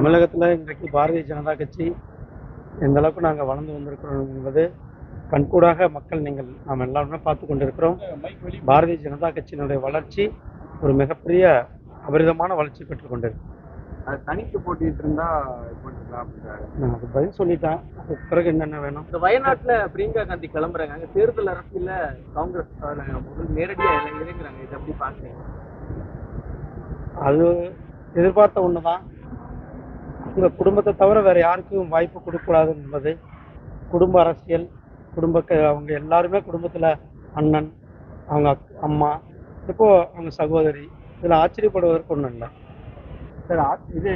தமிழகத்தில் இன்றைக்கு பாரதிய ஜனதா கட்சி எந்த அளவுக்கு நாங்கள் வளர்ந்து வந்திருக்கிறோம் என்பது கண்கூடாக மக்கள் நீங்கள் நாம் எல்லாருமே பார்த்து கொண்டிருக்கிறோம். பாரதிய ஜனதா கட்சியினுடைய வளர்ச்சி ஒரு மிகப்பெரிய அபரிதமான வளர்ச்சி பெற்றுக் கொண்டிருக்கு. அது தனித்து போட்டிட்டு இருந்தா நான் அது பதில் சொல்லிட்டேன். அதுக்கு பிறகு என்னென்ன வேணும்? இந்த வயநாட்டுல பிரியங்கா காந்தி கிளம்புறாங்க. அங்க தேர்தல் அரசியல காங்கிரஸ் முதல் நேரடியா இறங்க- இறங்குறாங்க இதை எப்படி பாக்குறீங்க அது எதிர்பார்த்த ஒன்று தான் அவங்க குடும்பத்தை தவிர வேற யாருக்கும் வாய்ப்பு கொடுக்கக்கூடாது என்பது குடும்ப அரசியல் குடும்ப அவங்க எல்லாருமே குடும்பத்தில் அண்ணன் அவங்க அம்மா இப்போ அவங்க சகோதரி இதில் ஆச்சரியப்படுவதற்கு ஒன்றும் இல்லை. சார் இது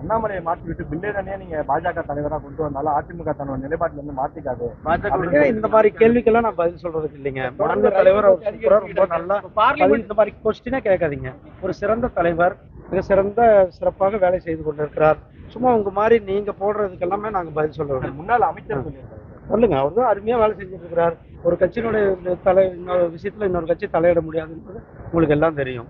அண்ணாமலையை மாற்றி விட்டு பில்லேடனே நீங்க பாஜக தலைவரா கொண்டு வந்தாலும் அதிமுக தன்னோட நிலைப்பாட்டுல இருந்து மாத்திக்காது. பாஜக இந்த மாதிரி கேள்விக்கெல்லாம் நான் பதில் சொல்றதுக்கு இல்லைங்க. மாநில தலைவர் ரொம்ப நல்லா இந்த மாதிரி கொஸ்டினே கேட்காதீங்க. ஒரு சிறந்த தலைவர் மிக சிறந்த சிறப்பாக வேலை செய்து கொண்டிருக்கிறார். சும்மா உங்க மாதிரி நீங்க போடுறதுக்கு எல்லாமே நாங்க பதில் சொல்றோம் முன்னாள் அமைச்சர். சொல்லுங்க அவர் தான் அருமையா வேலை செஞ்சுட்டு இருக்கிறார் ஒரு கட்சியினுடைய தலை இன்னொரு விஷயத்துல இன்னொரு கட்சி தலையிட முடியாதுன்றது உங்களுக்கு எல்லாம் தெரியும்.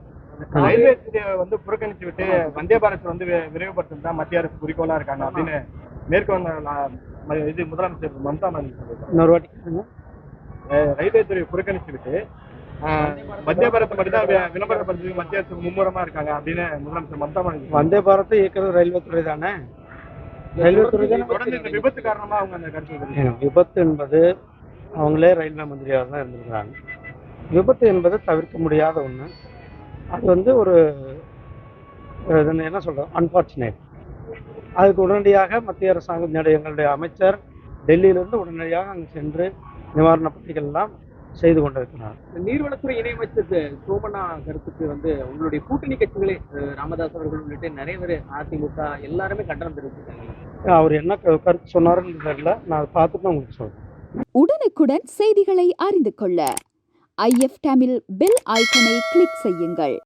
ரயில்வே துறையை வந்து புறக்கணிச்சு விட்டு வந்தே பாரத் வந்து வி- விரைவுபடுத்துறது தான் மத்திய அரசு குறிக்கோளா இருக்காங்க அப்படின்னு மேற்கு வங்க நா- ம- இது முதலமைச்சர் மம்தா பானர்ஜி இன்னொரு வாட்டி ரயில்வே துறையை புறக்கணிச்சு விட்டு வந்தே பாரத் மட்டும் தான் விளம்பரப்படுத்துறதுக்கு மத்திய அரசு மும்முரமா இருக்காங்க அப்படின்னு முதலமைச்சர் மம்தா பானர்ஜி வந்தே பாரத்தை இயக்கிறது ரயில்வே துறை தானே? ரயில்வே துறை தானே தொடர்ந்து இந்த விபத்து காரணமா அவங்க அந்த கருத்து விபத்து என்பது அவங்களே ரயில்வே மந்திரியாக தான் இருந்திருக்கிறாங்க. விபத்து என்பது தவிர்க்க முடியாத ஒன்று அது வந்து ஒரு என்ன சொல்கிறோம் அன்ஃபார்ச்சுனேட் அதுக்கு உடனடியாக மத்திய அரசாங்கம் எங்களுடைய அமைச்சர் டெல்லியிலிருந்து உடனடியாக அங்கு சென்று நிவாரணப் எல்லாம் செய்து கொண்டிருக்கிறார். நீர்வளத்துறை இணையமைச்சர் சோமண்ணா கருத்துக்கு வந்து உங்களுடைய கூட்டணி கட்சிகளே ராமதாஸ் அவர்கள் உள்ளிட்ட நிறைய பேர் அதிமுக எல்லாருமே கண்டனம் தெரிவிச்சிருக்காங்க. அவர் என்ன கருத்து சொன்னாருன்னு தெரியல. நான் பார்த்துட்டு உங்களுக்கு சொல்கிறேன் உடனுக்குடன் செய்திகளை அறிந்து கொள்ள ஐஎஃப் தமிழ் பெல் ஐக்கனை கிளிக் செய்யுங்கள்.